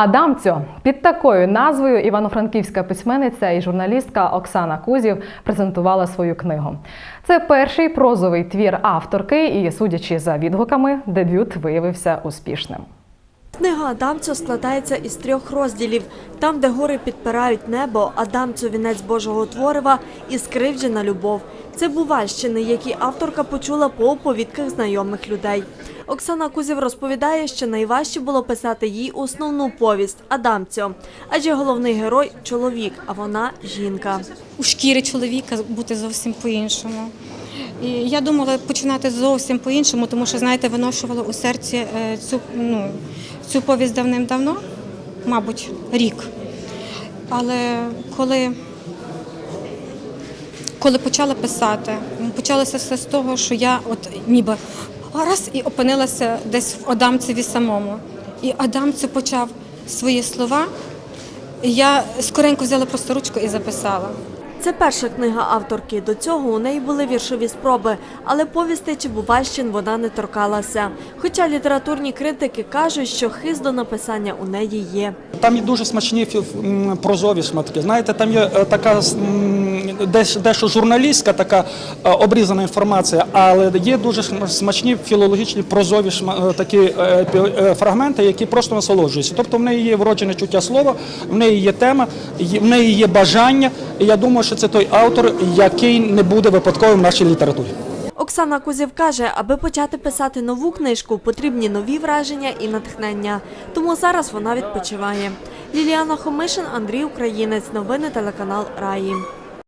Адамцьо під такою назвою івано-франківська письменниця і журналістка Оксана Кузів презентувала свою книгу. Це перший прозовий твір авторки, і, судячи за відгуками, дебют виявився успішним. Книга Адамцю складається із трьох розділів. Там, де гори підпирають небо, Адамцю вінець Божого творива і скривджена любов. Це бувальщини, які авторка почула по оповідках знайомих людей. Оксана Кузів розповідає, що найважче було писати їй основну повість Адамцю, адже головний герой чоловік, а вона жінка. у шкірі чоловіка бути зовсім по-іншому. І я думала починати зовсім по-іншому, тому що, знаєте, виношувала у серці е, цю, ну, цю повість давним-давно, мабуть, рік. Але коли, коли почала писати, почалося все з того, що я от ніби раз і опинилася десь в Адамцеві самому. І Адамцев почав свої слова. Я скоренько взяла просто ручку і записала. Це перша книга авторки. До цього у неї були віршові спроби, але повісти чи бувальщин вона не торкалася. Хоча літературні критики кажуть, що хист до написання у неї є. Там є дуже смачні прозові шматки. Знаєте, там є е, така дещо журналістська така е, обрізана інформація, але є дуже смачні філологічні прозові е, такі е, фрагменти, які просто насолоджуються. Тобто в неї є вроджене чуття слова, в неї є тема, в неї є бажання. І я думаю, що це той автор, який не буде випадковим в нашій літературі. Оксана Кузів каже, аби почати писати нову книжку, потрібні нові враження і натхнення. Тому зараз вона відпочиває. Ліліана Хомишин, Андрій Українець. Новини телеканал Раї.